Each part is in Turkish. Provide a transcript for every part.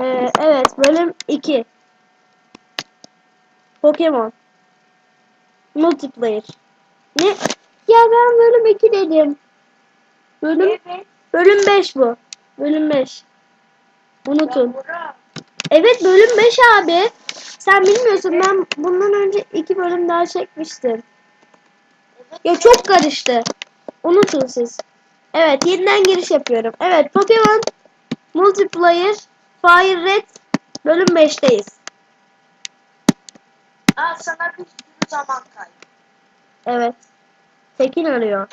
Ee, evet bölüm 2. Pokemon. Multiplayer. Ne? Ya ben bölüm 2 dedim. Bölüm Evet. bölüm 5 bu. Bölüm 5. Unutun. Evet bölüm 5 abi. Sen bilmiyorsun ben bundan önce 2 bölüm daha çekmiştim. Ya çok karıştı. Unutun siz. Evet yeniden giriş yapıyorum. Evet Pokemon Multiplayer Fire Red bölüm 5'teyiz. Aa, sana bir sürü zaman kaybı. Evet. Tekin arıyor.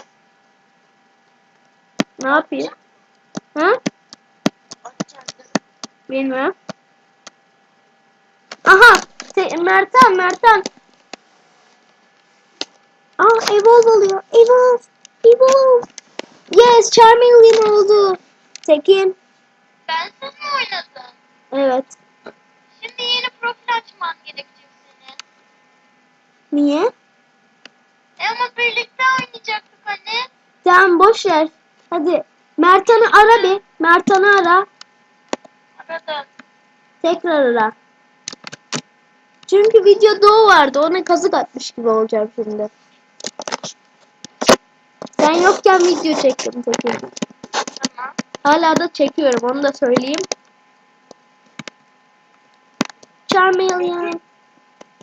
Ne yapayım? Mi? Bilmiyorum. Aha! Mertan, Mertan. Aa, evolve oluyor. Evolve. Evolve. Yes, Charmeleon oldu. Tekin. Ben sen mi oynadın? Evet. Şimdi yeni profil açman gerekecek senin. Niye? E ama birlikte oynayacaktık hani. Tamam boş ver. Hadi. Mertan'ı ara bir. Mertan'ı ara. Aradım. Tekrar ara. Çünkü videoda o vardı. Ona kazık atmış gibi olacağım şimdi. Sen yokken video çektim Tekin. Tamam. Hala da çekiyorum onu da söyleyeyim. Charmeleon.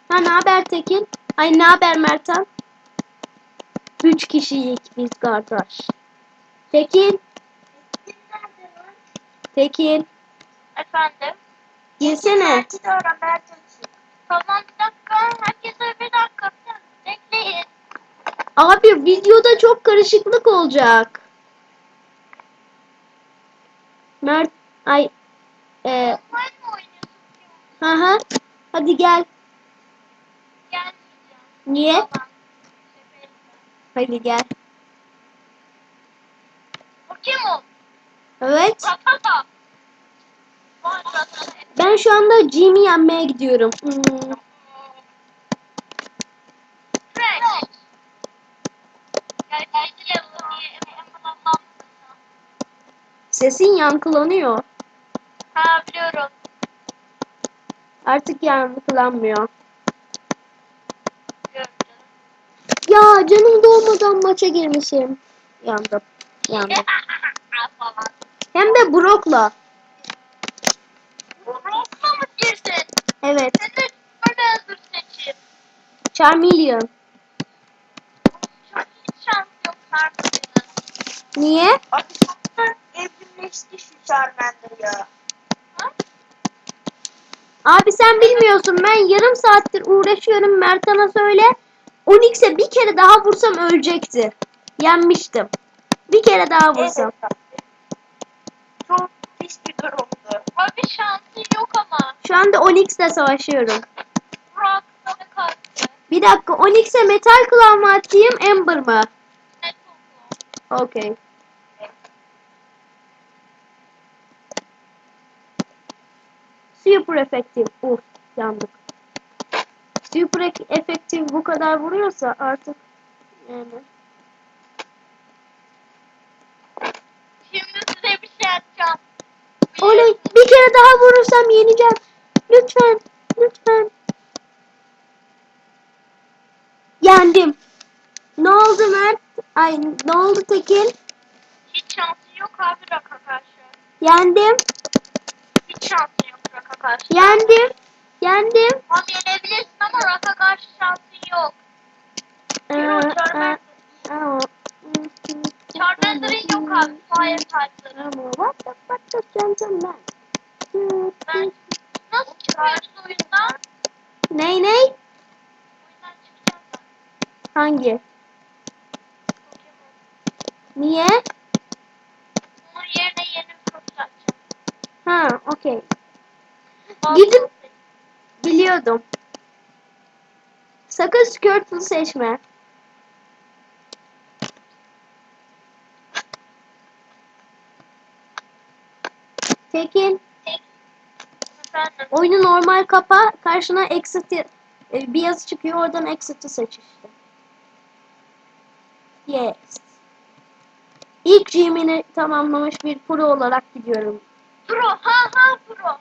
Ha ne haber Tekin? Ay ne haber Mertan? Üç kişiyiz biz kardeş. Tekin, Tekin. Efendim? Çık. Tamam bir dakika. Herkese bir dakika. Bekleyin. Abi videoda çok karışıklık olacak. Mert, ay, e? Hı hı. Hadi gel. Gelmeyeceğim. Niye? Hadi gel. Pokemon. Evet. Ratata. Vay Ratata. Ben şu anda Jimmy yenmeye gidiyorum. Hmm. Sesin yankılanıyor. Ha biliyorum. Artık yankılanmıyor. Ya canım doğmadan maça girmişim. Yandım. Yandım. Hem de Brock'la. Roblox'a mı girdin? Evet. Seni böyle hazır seçeyim. Charmeleon. Çok hiç şans yok Sarp'ın. Niye? Çoktan evrimleşti şu Charmander ya. Abi sen bilmiyorsun. Ben yarım saattir uğraşıyorum. Mertan'a söyle. Onyx'e bir kere daha vursam ölecekti. Yenmiştim. Bir kere daha vursam. Evet. Çok pis bir durumdu. Abi şansı yok ama. Şu anda Onyx'le savaşıyorum. Burak sana kalktı. Bir dakika. Onyx'e metal klan mı atayım? Ember mı? Okey. Super efektif. Uf yandık. Super ek- efektif bu kadar vuruyorsa artık yani. Şimdi size bir şey atacağım. Oley bir kere daha vurursam yeneceğim. Lütfen. Lütfen. Yendim. Ne oldu Mert? Ay ne oldu Tekin? Hiç şansı yok abi Rock'a karşı. Yendim. Hiç şansı Rock'a karşı. Yendim. Yendim. Tamam yenebilirsin ama Rock'a karşı şansın yok. Ee, Yo, e, aa. Charmander'ın yok abi. Fire type'ları. What the what the gentleman? Ben nasıl çıkıyorsun oyundan? Ney ney? Oyundan çıkacağım ben. Hangi? Niye? Bunun yerine yeni bir profil açacağım. Ha, okey. Profil. Biliyordum. Sakın Squirtle seçme. Tekin, Efendim. oyunu normal kapa, karşına exit e, bir yazı çıkıyor, oradan exit'i seç işte. Yes. İlk gym'ini tamamlamış bir pro olarak gidiyorum. Pro. Ha ha pro.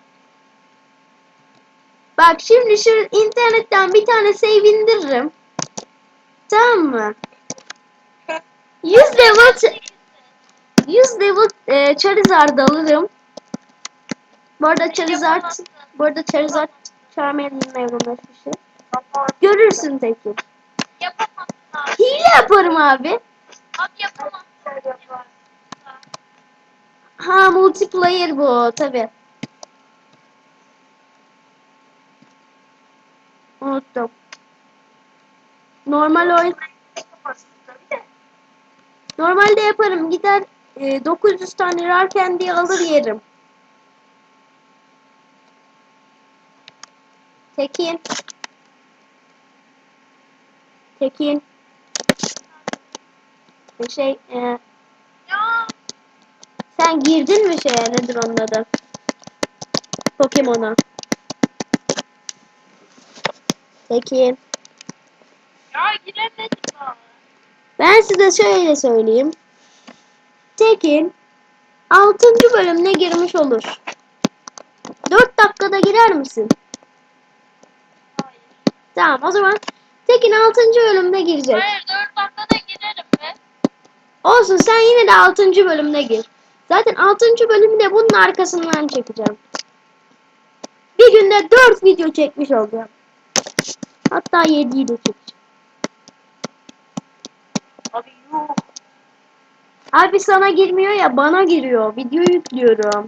Bak şimdi şu internetten bir tane save indiririm. Tamam mı? 100 level ç- 100 level e, Charizard alırım. Bu arada Charizard bu arada Charizard Charmaine'in evrimleşmişi. Ama Görürsün Tekin. Yapamazsın. Hile yaparım abi. Abi yapamazsın. Ha multiplayer bu tabi. Unuttum. Normal oyun normalde yaparım. Gider e, 900 tane rar candy alır yerim. Tekin. Tekin. Şey, e, sen girdin mi şeye nedir onun adı? Pokemon'a. Tekin. ya giremedim abi. Ben size şöyle söyleyeyim. Tekin 6. bölümüne girmiş olur. 4 dakikada girer misin? Hayır. Tamam o zaman Tekin 6. bölümde girecek. Hayır 4 dakikada girerim be. Olsun sen yine de 6. bölümde gir. Zaten 6. bölümü de bunun arkasından çekeceğim. Bir günde 4 video çekmiş olacağım. Hatta 7'yi de çekeceğim. Abi yuh. Abi sana girmiyor ya bana giriyor. Video yüklüyorum.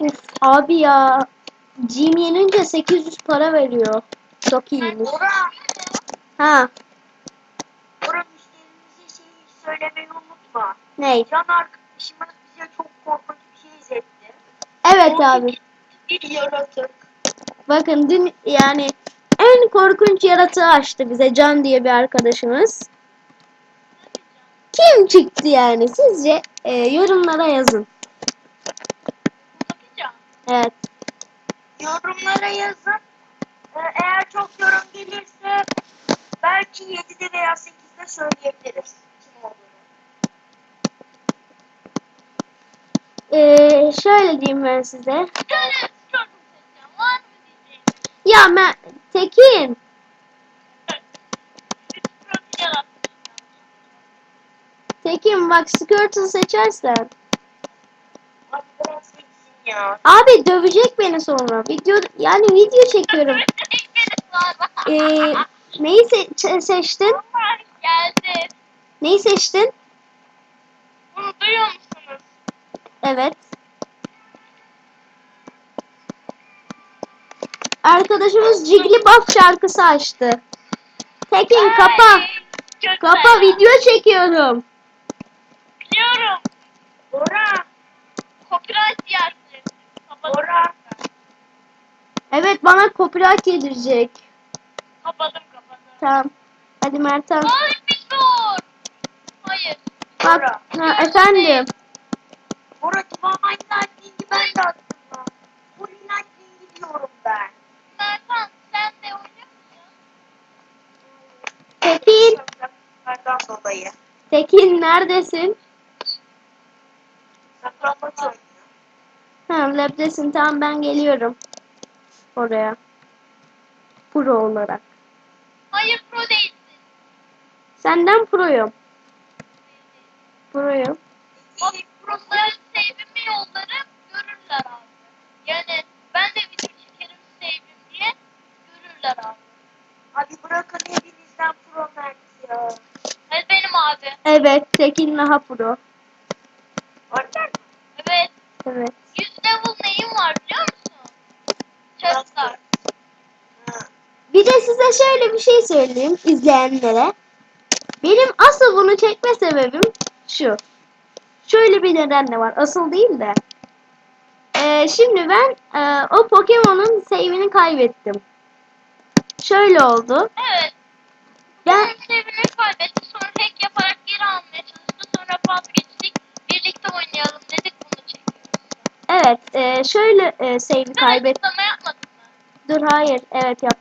Uf, abi ya. Gym yenince 800 para veriyor. Çok iyiymiş. Ha, söylemeyi unutma. ney? Can arkadaşımız bize çok korkunç bir şey izletti. Evet abi. Bir yaratık. Bakın dün yani en korkunç yaratığı açtı bize Can diye bir arkadaşımız. Kim çıktı yani? Sizce e, yorumlara yazın. Bakacağım. Evet. Yorumlara yazın. Ee, eğer çok yorum gelirse belki 7'de veya 8'de söyleyebiliriz. Kim olduğunu. E, şöyle diyeyim ben size. Diyeceğim? Ya ben Tekin. Tekin bak Skirtle seçersen. Abi dövecek beni sonra. Video yani video çekiyorum. Ee, neyi se- seçtin? Neyi seçtin? Bunu duyuyor musunuz? Evet. Arkadaşımız Jigglypuff şarkısı açtı. Tekin kapa. Çok Kapa güzel. video çekiyorum. Biliyorum. Bora. Copyright yersin. Bora. Evet bana copyright yedirecek. Kapadım kapadım. Tamam. Hadi Mertan. Hayır. Hayır. Bak ha, efendim. Bora Divine Lightning'i ben de. Full Lightning'i diyorum ben. Mertan sen de oynuyor musun? Tekin. Saklambaçlardan dolayı. Tekin neredesin? Saklambaç oynuyor. Ha, labdesin tamam ben geliyorum. Oraya. Pro olarak. Hayır pro değilsin. Senden proyum. Proyum. Bak proları sevdiğimi yollarım görürler abi. Yani ben de video çekerim sevdim diye görürler abi. Hadi bırakın hepinizden Pro Max ya. Evet benim abi. Evet Tekin daha pro. Orada Evet. Evet. 100 level neyim var biliyor musun? Chestler. Bir de size şöyle bir şey söyleyeyim izleyenlere. Benim asıl bunu çekme sebebim şu. Şöyle bir neden de var. Asıl değil de. Ee, şimdi ben e, o Pokemon'un save'ini kaybettim. Şöyle oldu. Evet. Ben Ben sevini kaybetti. Sonra hack yaparak geri almaya çalıştı. Sonra vazgeçtik. Birlikte oynayalım dedik bunu çekiyoruz. evet e, şöyle e, save'i kaybettim. açıklama yapmadın mı? Dur hayır evet yaptım.